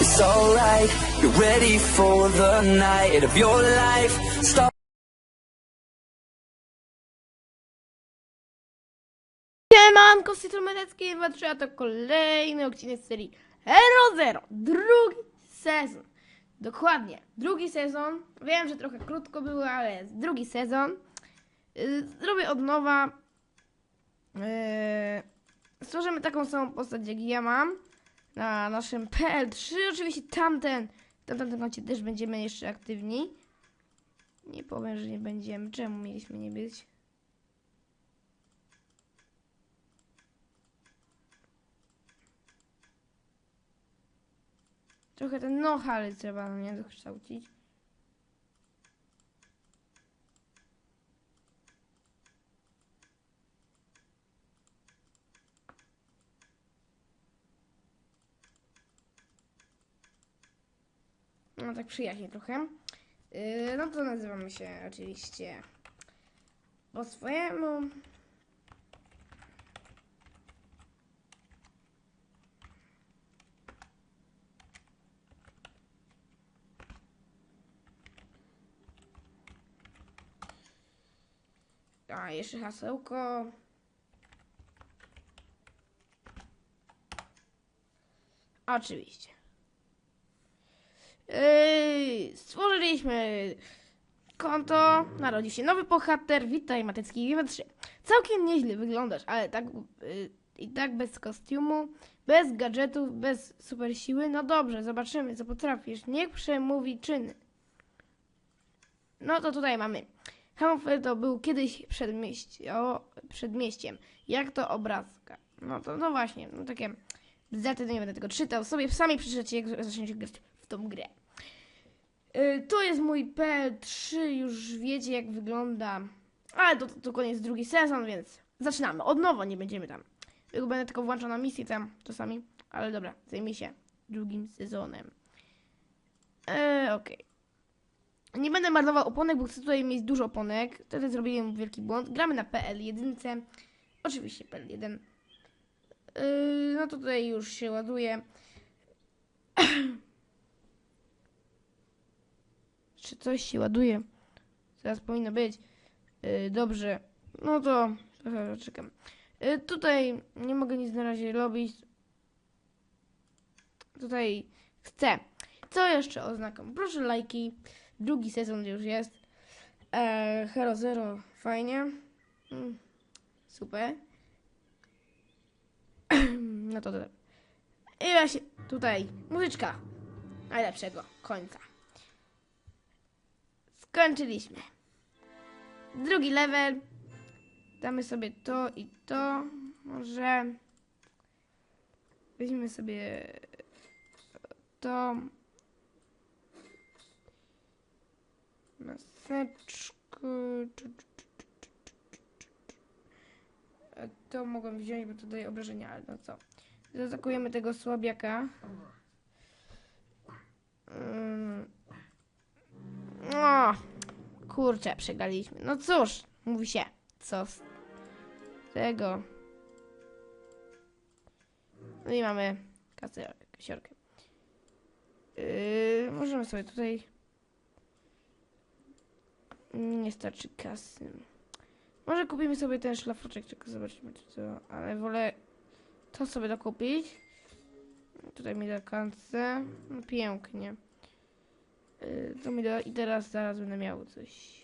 It's alright, you're ready for the night of your life. Start Siemanko, z Metecki, a to kolejny odcinek serii Hero Zero, drugi sezon. Dokładnie, drugi sezon. Wiem, że trochę krótko było, ale jest drugi sezon. Yy, Zrobię od nowa. Yy, Stworzymy taką samą postać, jak ja mam na naszym PL3. Oczywiście tamten, na tamtym koncie też będziemy jeszcze aktywni. Nie powiem, że nie będziemy. Czemu mieliśmy nie być? Trochę ten nohal trzeba no nie dokształcić. No tak przyjaźnie trochę. Yy, no to nazywamy się oczywiście po swojemu. A, jeszcze hasełko. Oczywiście. Yy, stworzyliśmy konto, narodził się nowy bohater, witaj Matecki W3. Całkiem nieźle wyglądasz, ale tak yy, i tak bez kostiumu, bez gadżetów, bez super siły. No dobrze, zobaczymy co potrafisz. Niech przemówi czyny. No to tutaj mamy. Hamfer to był kiedyś przedmieście, o, przedmieściem. Jak to obrazka. No to no właśnie, no takie bzdety, to nie będę tego czytał. Sobie sami przeczytacie, jak zaczniecie grać w tą grę. Yy, to jest mój PL3, już wiecie jak wygląda. Ale to, to, to koniec drugi sezon, więc zaczynamy. Od nowa nie będziemy tam. Tylko będę tylko włączał na misję tam czasami. Ale dobra, zajmie się drugim sezonem. Eee, okej. Nie będę marnował oponek, bo chcę tutaj mieć dużo oponek. Wtedy zrobiłem wielki błąd. Gramy na PL1. Oczywiście PL1. Yy, no to tutaj już się ładuje. Czy coś się ładuje? Zaraz powinno być. Yy, dobrze. No to trochę czekam. Yy, tutaj nie mogę nic na razie robić. Tutaj chcę. Co jeszcze oznaką? Proszę lajki. Drugi sezon już jest. E, Hero Zero, fajnie. Mm, super. No to dobra. I właśnie tutaj muzyczka najlepszego końca. Skończyliśmy. Drugi level. Damy sobie to i to. Może weźmiemy sobie to. Maseczkę. E, To mogłem wziąć, bo to daje obrażenia, ale no co. Zaatakujemy tego słabiaka. Ym. O, kurczę, przegraliśmy. No cóż, mówi się, co z tego. No i mamy kasę, kasiorkę. Yy, możemy sobie tutaj nie starczy kasy. Może kupimy sobie ten szlafroczek, tylko zobaczymy czy to, ale wolę to sobie dokupić. Tutaj mi da kancę. No, pięknie. Yy, to mi da i teraz zaraz będę miał coś.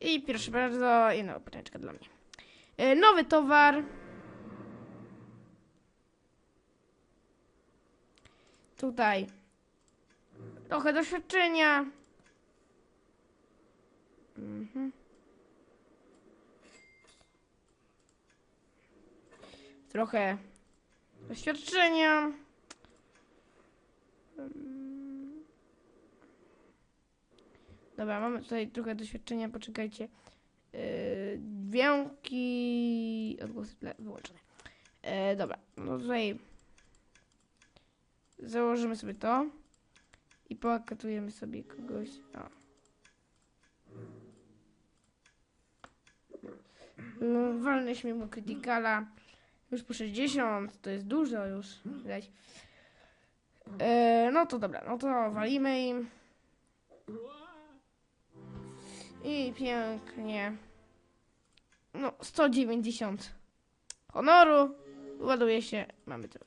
I proszę bardzo, jedna opłateczka dla mnie. Yy, nowy towar. Tutaj trochę doświadczenia. Mhm. Trochę doświadczenia. Dobra, mamy tutaj trochę doświadczenia, poczekajcie. Yy, dźwięki, odgłosy tle wyłączone. Yy, dobra, no tutaj założymy sobie to i poakatujemy sobie kogoś. O. Yy, Walnęliśmy mu krytykala. Już po 60, to jest dużo już. Widać. E, no to dobra, no to walimy im. I pięknie. No, 190 honoru. Ładuje się. Mamy to.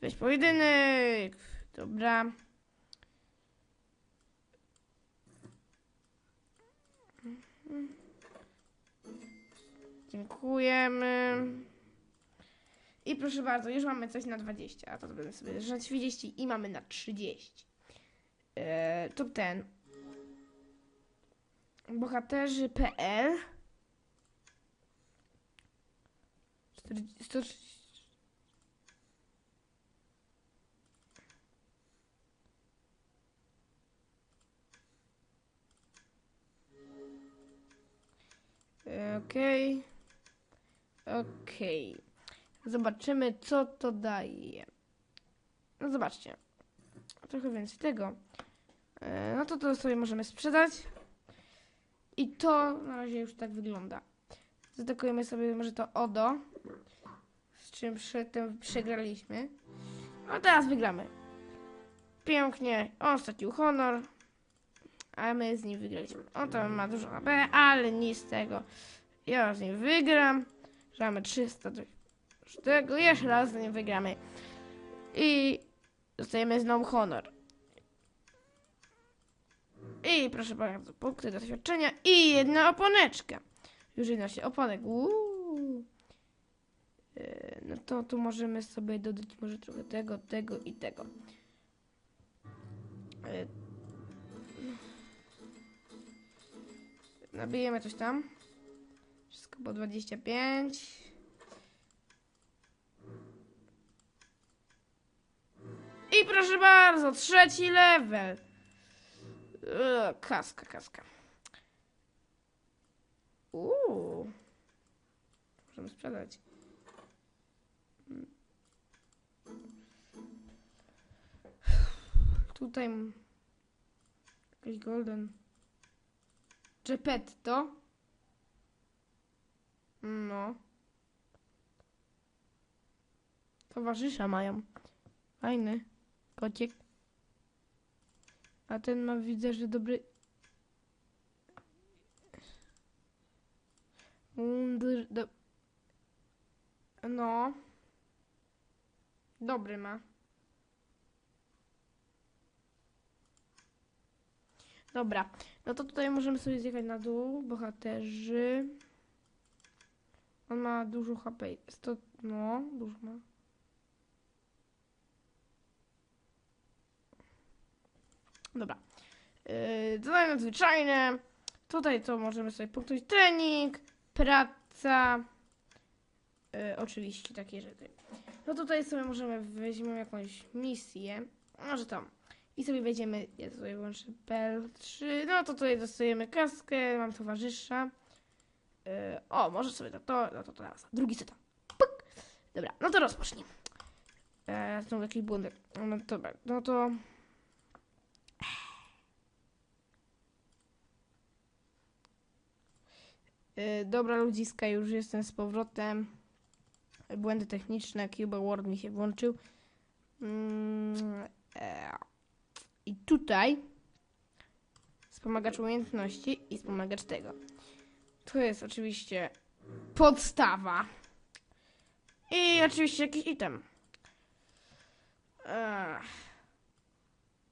Weź pojedynek. Dobra. Dziękujemy. I proszę bardzo, już mamy coś na 20, a to będę sobie na 30 i mamy na 30. Eee, to ten. Bohaterzy.pl 40 130 Okej. Okej. Zobaczymy, co to daje. No zobaczcie. Trochę więcej tego. E, No to to sobie możemy sprzedać. I to na razie już tak wygląda. Zadekujemy sobie może to ODO. Z czym przedtem przegraliśmy. A teraz wygramy. Pięknie. On stracił honor. A my z nim wygraliśmy. On tam ma dużo HP, ale nic z tego. Ja z nim wygram. Że mamy 300 do z tego. Jeszcze raz z nim wygramy. I dostajemy znowu honor. I proszę bardzo, punkty doświadczenia i jedna oponeczka. Już jedna się oponek. Uuu. E, No to tu możemy sobie dodać może trochę tego, tego i tego. E, Nabijemy coś tam. Wszystko po 25. I proszę bardzo, trzeci level. Ugh, kaska, kaska. Uuu. Możemy sprzedać. Tutaj jakiś golden. Geppetto. No. Towarzysza mają. Fajny. Kociek. A ten ma, widzę, że dobry... No. Dobry ma. Dobra. No to tutaj możemy sobie zjechać na dół. Bohaterzy. On ma dużo HP. 100, no, dużo ma. Dobra. Yy, zadania nadzwyczajne. Tutaj to możemy sobie punktować trening, praca. Yy, oczywiście takie rzeczy. No tutaj sobie możemy weźmiemy jakąś misję. Może tam. I sobie wejdziemy, ja sobie włączę PL3. No to tutaj dostajemy kaskę, mam towarzysza. Yy, o, może sobie to, to, no to teraz. Drugi setup. Pyk. Dobra, no to rozpocznij. Eee, znowu jakiś błąd. No no to... dobra ludziska, już jestem z powrotem. Błędy techniczne, Cube Award mi się włączył. Mm, e, I tutaj wspomagacz umiejętności i wspomagacz tego. To jest oczywiście podstawa. I oczywiście jakiś item. Ech.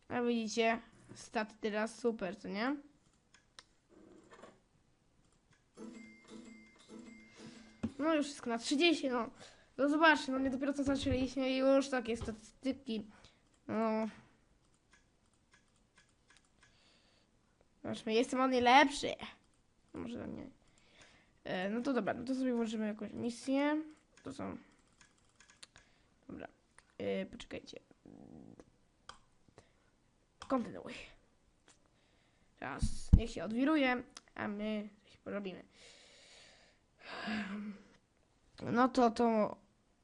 A widzicie, stat teraz super, co nie? No już wszystko na 30, no. No zobaczcie, no nie dopiero co zaczęliśmy i już takie statystyki. No. Zobaczmy, jestem od niej lepszy. No może tam nie. E, no to dobra, no to sobie włożymy jakąś misję. To są... Dobra. E, poczekajcie. Kontynuuj. Teraz niech się odwiruje, a my coś porobimy. No to to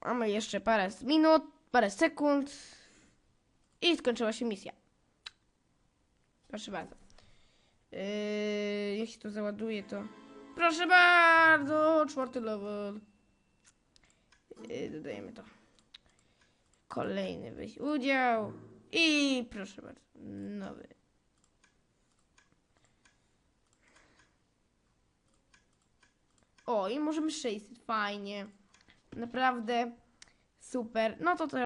mamy jeszcze parę minut, parę sekund i skończyła się misja. Proszę bardzo. Yy, jak się to załaduje, to... Proszę bardzo, czwarty level. Yy, dodajemy to. Kolejny weź udział. I proszę bardzo, nowy. O, i możemy 600, fajnie. Naprawdę super. No to to